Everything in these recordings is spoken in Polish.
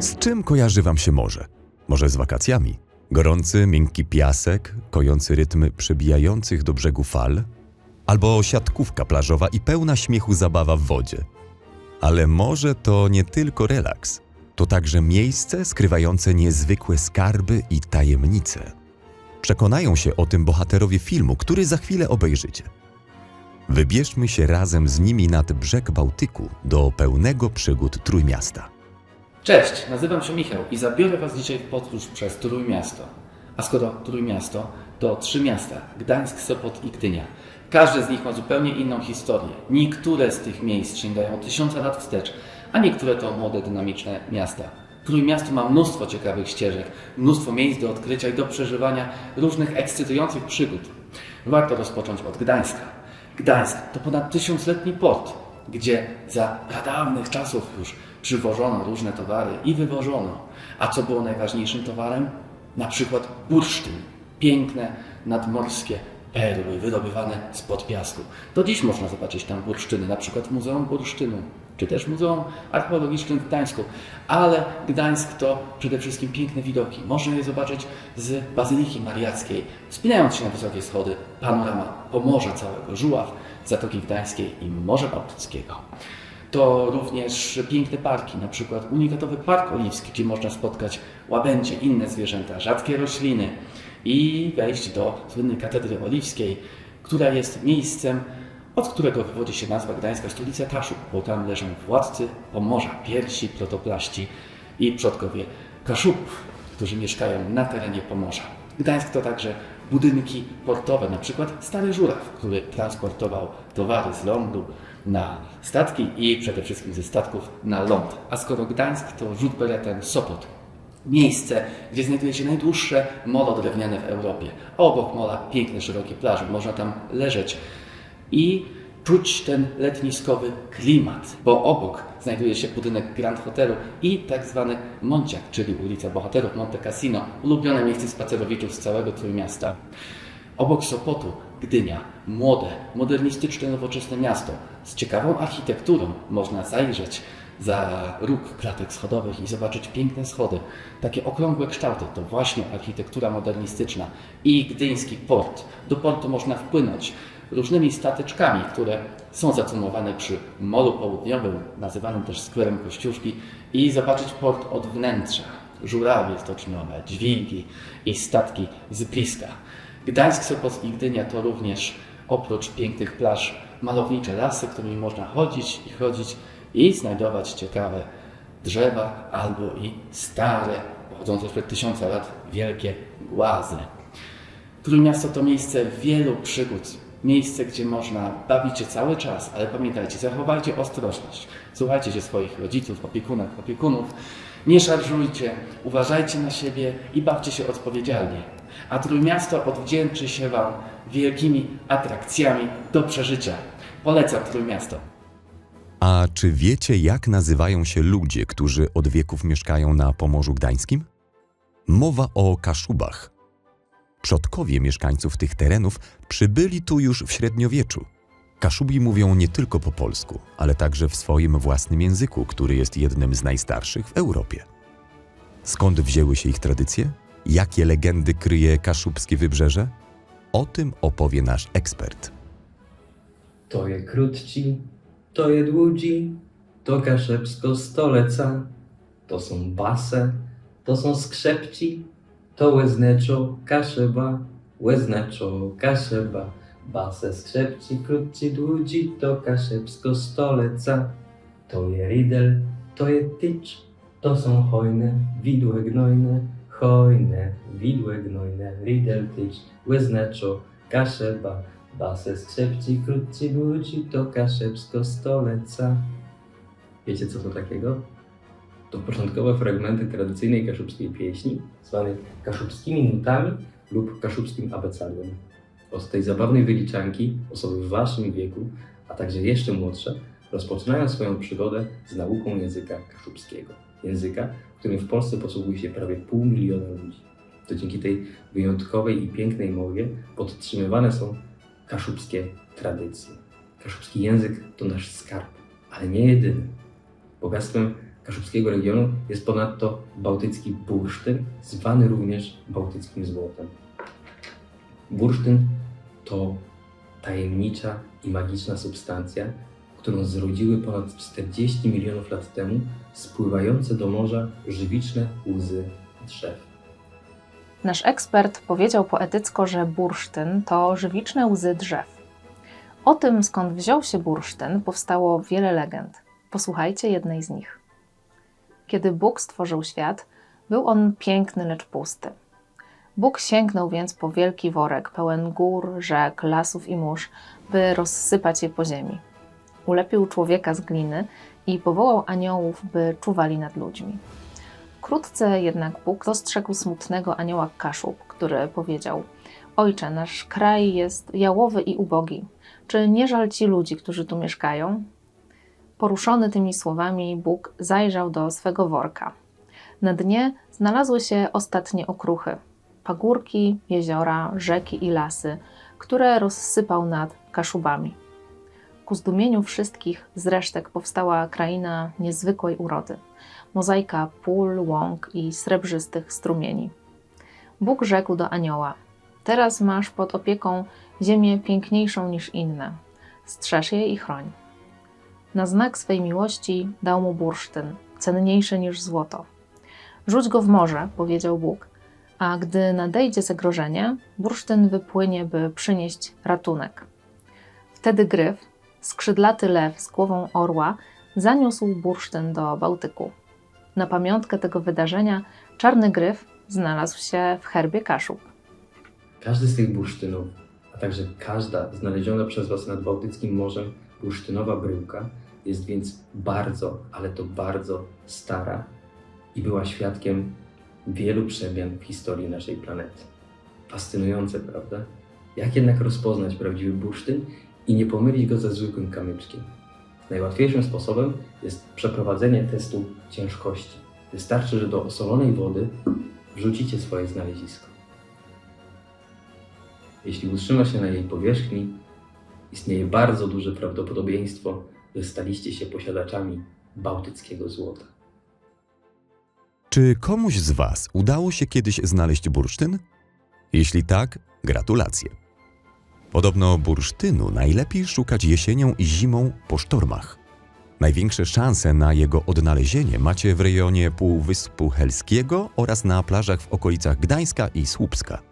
Z czym kojarzy Wam się morze? Może z wakacjami? Gorący, miękki piasek, kojący rytmy przebijających do brzegu fal? Albo siatkówka plażowa i pełna śmiechu zabawa w wodzie? Ale morze to nie tylko relaks. To także miejsce skrywające niezwykłe skarby i tajemnice. Przekonają się o tym bohaterowie filmu, który za chwilę obejrzycie. Wybierzmy się razem z nimi nad brzeg Bałtyku do pełnego przygód Trójmiasta. Cześć, nazywam się Michał i zabiorę Was dzisiaj w podróż przez Trójmiasto. A skoro Trójmiasto, to trzy miasta: Gdańsk, Sopot i Gdynia. Każde z nich ma zupełnie inną historię. Niektóre z tych miejsc sięgają tysiące lat wstecz, a niektóre to młode, dynamiczne miasta. Trójmiasto ma mnóstwo ciekawych ścieżek, mnóstwo miejsc do odkrycia i do przeżywania różnych ekscytujących przygód. Warto rozpocząć od Gdańska. Gdańsk to ponad tysiącletni port, gdzie za pradawnych czasów już przywożono różne towary i wywożono. A co było najważniejszym towarem? Na przykład bursztyn. Piękne, nadmorskie perły wydobywane spod piasku. Do dziś można zobaczyć tam bursztyny, na przykład w Muzeum Bursztynu, czy też Muzeum Archeologicznym w Gdańsku. Ale Gdańsk to przede wszystkim piękne widoki. Można je zobaczyć z Bazyliki Mariackiej, wspinając się na wysokie schody, panorama Pomorza całego, Żuław, Zatoki Gdańskiej i Morza Bałtyckiego. To również piękne parki, na przykład unikatowy Park Oliwski, gdzie można spotkać łabędzie, inne zwierzęta, rzadkie rośliny i wejść do słynnej Katedry Oliwskiej, która jest miejscem, od którego wywodzi się nazwa Gdańska Stolica Kaszub, bo tam leżą władcy Pomorza, pierwsi protoplaści i przodkowie Kaszubów, którzy mieszkają na terenie Pomorza. Gdańsk to także budynki portowe, na przykład Stary Żuraw, który transportował towary z lądu na statki i przede wszystkim ze statków na ląd. A skoro Gdańsk to rzut beretem Sopot, miejsce, gdzie znajduje się najdłuższe molo drewniane w Europie. Obok mola piękne, szerokie plaże, można tam leżeć i czuć ten letniskowy klimat, bo obok znajduje się budynek Grand Hotelu i tak zwany Monciak, czyli ulica Bohaterów Monte Cassino, ulubione miejsce spacerowiczów z całego Trójmiasta. Obok Sopotu Gdynia, młode, modernistyczne, nowoczesne miasto z ciekawą architekturą. Można zajrzeć za róg klatek schodowych i zobaczyć piękne schody. Takie okrągłe kształty to właśnie architektura modernistyczna i gdyński port. Do portu można wpłynąć różnymi stateczkami, które są zacumowane przy molu południowym, nazywanym też skwerem Kościuszki i zobaczyć port od wnętrza. Żurawie stoczniowe, dźwigi i statki z bliska. Gdańsk, Sopot i Gdynia to również oprócz pięknych plaż malownicze lasy, którymi można chodzić i chodzić i znajdować ciekawe drzewa albo i stare, pochodzące sprzed tysiąca lat, wielkie głazy. Trójmiasto to miejsce wielu przygód, miejsce, gdzie można bawić się cały czas, ale pamiętajcie, zachowajcie ostrożność. Słuchajcie się swoich rodziców, opiekunek, opiekunów, nie szarżujcie, uważajcie na siebie i bawcie się odpowiedzialnie. A Trójmiasto odwdzięczy się Wam wielkimi atrakcjami do przeżycia. Polecam Trójmiasto. A czy wiecie, jak nazywają się ludzie, którzy od wieków mieszkają na Pomorzu Gdańskim? Mowa o Kaszubach. Przodkowie mieszkańców tych terenów przybyli tu już w średniowieczu. Kaszubi mówią nie tylko po polsku, ale także w swoim własnym języku, który jest jednym z najstarszych w Europie. Skąd wzięły się ich tradycje? Jakie legendy kryje kaszubskie wybrzeże? O tym opowie nasz ekspert. To je krótci, to je dłudzi, to kaszebsko stoleca, to są base, to są skrzepci, to łezneczo kaszeba, łezneczo kaszeba, base skrzepci, krótci, dłudzi, to kaszebsko stoleca, to je ridel, to je tycz, to są hojne, widłe gnojne, hojne, widłe gnojne, ridel, tycz, łezneczo, kaszeba, Base skrzepci, krótci, dłudzi, to kaszebsko stoleca. Wiecie co to takiego? To początkowe fragmenty tradycyjnej kaszubskiej pieśni, zwanej kaszubskimi nutami lub kaszubskim abecalium. Od tej zabawnej wyliczanki osoby w waszym wieku, a także jeszcze młodsze, rozpoczynają swoją przygodę z nauką języka kaszubskiego. Języka, którym w Polsce posługuje się prawie pół miliona ludzi. To dzięki tej wyjątkowej i pięknej mowie podtrzymywane są kaszubskie tradycje. Kaszubski język to nasz skarb, ale nie jedyny. Bogactwem kaszubskiego regionu jest ponadto bałtycki bursztyn, zwany również bałtyckim złotem. Bursztyn to tajemnicza i magiczna substancja, którą zrodziły ponad 40 milionów lat temu spływające do morza żywiczne łzy drzew. Nasz ekspert powiedział poetycko, że bursztyn to żywiczne łzy drzew. O tym, skąd wziął się bursztyn, powstało wiele legend. Posłuchajcie jednej z nich. Kiedy Bóg stworzył świat, był on piękny, lecz pusty. Bóg sięgnął więc po wielki worek pełen gór, rzek, lasów i mórz, by rozsypać je po ziemi. Ulepił człowieka z gliny i powołał aniołów, by czuwali nad ludźmi. Wkrótce jednak Bóg dostrzegł smutnego anioła Kaszub, który powiedział: Ojcze, nasz kraj jest jałowy i ubogi. Czy nie żal ci ludzi, którzy tu mieszkają? Poruszony tymi słowami, Bóg zajrzał do swego worka. Na dnie znalazły się ostatnie okruchy: pagórki, jeziora, rzeki i lasy, które rozsypał nad Kaszubami. Ku zdumieniu wszystkich z resztek powstała kraina niezwykłej urody mozaika pól, łąk i srebrzystych strumieni. Bóg rzekł do anioła: Teraz masz pod opieką ziemię piękniejszą niż inne. Strzeż jej i chroń. Na znak swej miłości dał mu bursztyn, cenniejszy niż złoto. Rzuć go w morze, powiedział Bóg, a gdy nadejdzie zagrożenie, bursztyn wypłynie, by przynieść ratunek. Wtedy gryf, skrzydlaty lew z głową orła, zaniósł bursztyn do Bałtyku. Na pamiątkę tego wydarzenia czarny gryf znalazł się w herbie Kaszub. Każdy z tych bursztynów, a także każda znaleziona przez Was nad Bałtyckim Morzem bursztynowa bryłka jest więc bardzo, ale to bardzo stara i była świadkiem wielu przemian w historii naszej planety. Fascynujące, prawda? Jak jednak rozpoznać prawdziwy bursztyn i nie pomylić go ze zwykłym kamyczkiem? Najłatwiejszym sposobem jest przeprowadzenie testu ciężkości. Wystarczy, że do osolonej wody wrzucicie swoje znalezisko. Jeśli utrzyma się na jej powierzchni, istnieje bardzo duże prawdopodobieństwo, staliście się posiadaczami bałtyckiego złota. Czy komuś z Was udało się kiedyś znaleźć bursztyn? Jeśli tak, gratulacje. Podobno bursztynu najlepiej szukać jesienią i zimą po sztormach. Największe szanse na jego odnalezienie macie w rejonie Półwyspu Helskiego oraz na plażach w okolicach Gdańska i Słupska.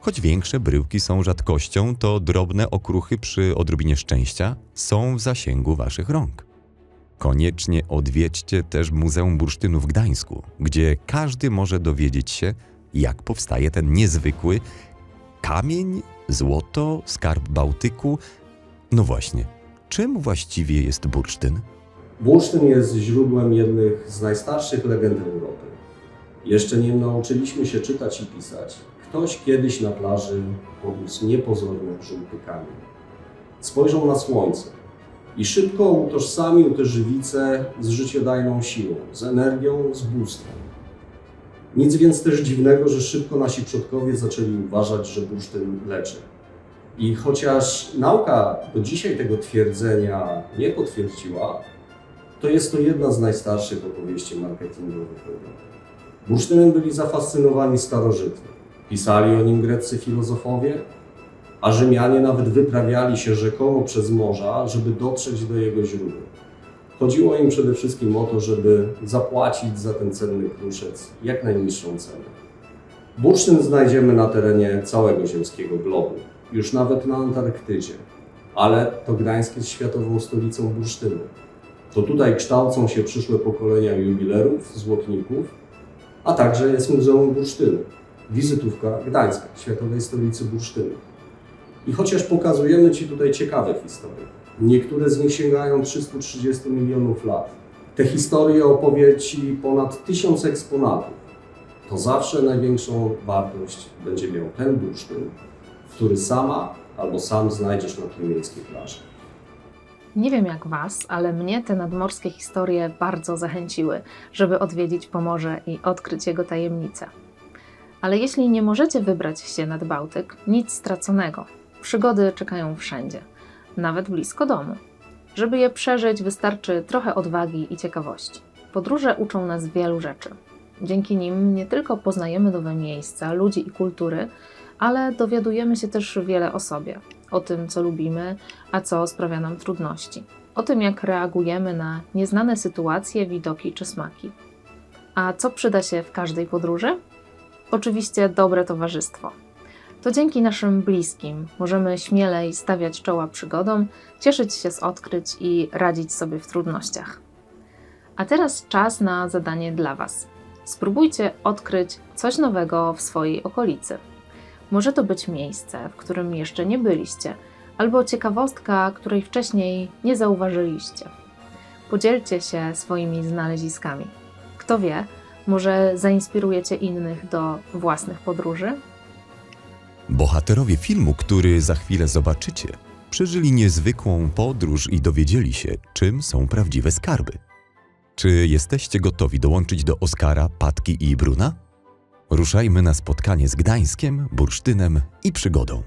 Choć większe bryłki są rzadkością, to drobne okruchy przy odrobinie szczęścia są w zasięgu Waszych rąk. Koniecznie odwiedźcie też Muzeum Bursztynu w Gdańsku, gdzie każdy może dowiedzieć się, jak powstaje ten niezwykły kamień, złoto, skarb Bałtyku. No właśnie, czym właściwie jest bursztyn? Bursztyn jest źródłem jednych z najstarszych legend Europy. Jeszcze nim nauczyliśmy się czytać i pisać, ktoś kiedyś na plaży podniósł niepozorny żółty kamień. Spojrzał na słońce i szybko utożsamił tę żywicę z życiodajną siłą, z energią, z bóstwem. Nic więc też dziwnego, że szybko nasi przodkowie zaczęli uważać, że bursztyn leczy. I chociaż nauka do dzisiaj tego twierdzenia nie potwierdziła, to jest to jedna z najstarszych opowieści marketingowych. Bursztynem byli zafascynowani starożytni. Pisali o nim greccy filozofowie, a Rzymianie nawet wyprawiali się rzekomo przez morza, żeby dotrzeć do jego źródeł. Chodziło im przede wszystkim o to, żeby zapłacić za ten cenny kruszec jak najniższą cenę. Bursztyn znajdziemy na terenie całego ziemskiego globu, już nawet na Antarktydzie, ale to Gdańsk jest światową stolicą bursztynu. To tutaj kształcą się przyszłe pokolenia jubilerów, złotników, a także jest Muzeum Bursztynu, wizytówka Gdańska, światowej stolicy bursztynu. I chociaż pokazujemy Ci tutaj ciekawe historie, niektóre z nich sięgają 330 milionów lat, te historie opowie Ci ponad tysiąc eksponatów, to zawsze największą wartość będzie miał ten bursztyn, który sama albo sam znajdziesz na trójmiejskiej plaży. Nie wiem jak Was, ale mnie te nadmorskie historie bardzo zachęciły, żeby odwiedzić Pomorze i odkryć jego tajemnice. Ale jeśli nie możecie wybrać się nad Bałtyk, nic straconego. Przygody czekają wszędzie. nawet blisko domu. Żeby je przeżyć, wystarczy trochę odwagi i ciekawości. Podróże uczą nas wielu rzeczy. Dzięki nim nie tylko poznajemy nowe miejsca, ludzi i kultury, ale dowiadujemy się też wiele o sobie, o tym, co lubimy, a co sprawia nam trudności, o tym, jak reagujemy na nieznane sytuacje, widoki czy smaki. A co przyda się w każdej podróży? Oczywiście dobre towarzystwo. To dzięki naszym bliskim możemy śmielej stawiać czoła przygodom, cieszyć się z odkryć i radzić sobie w trudnościach. A teraz czas na zadanie dla Was. Spróbujcie odkryć coś nowego w swojej okolicy. Może to być miejsce, w którym jeszcze nie byliście, albo ciekawostka, której wcześniej nie zauważyliście. Podzielcie się swoimi znaleziskami. Kto wie, może zainspirujecie innych do własnych podróży? Bohaterowie filmu, który za chwilę zobaczycie, przeżyli niezwykłą podróż i dowiedzieli się, czym są prawdziwe skarby. Czy jesteście gotowi dołączyć do Oskara, Patki i Bruna? Ruszajmy na spotkanie z Gdańskiem, Bursztynem i przygodą.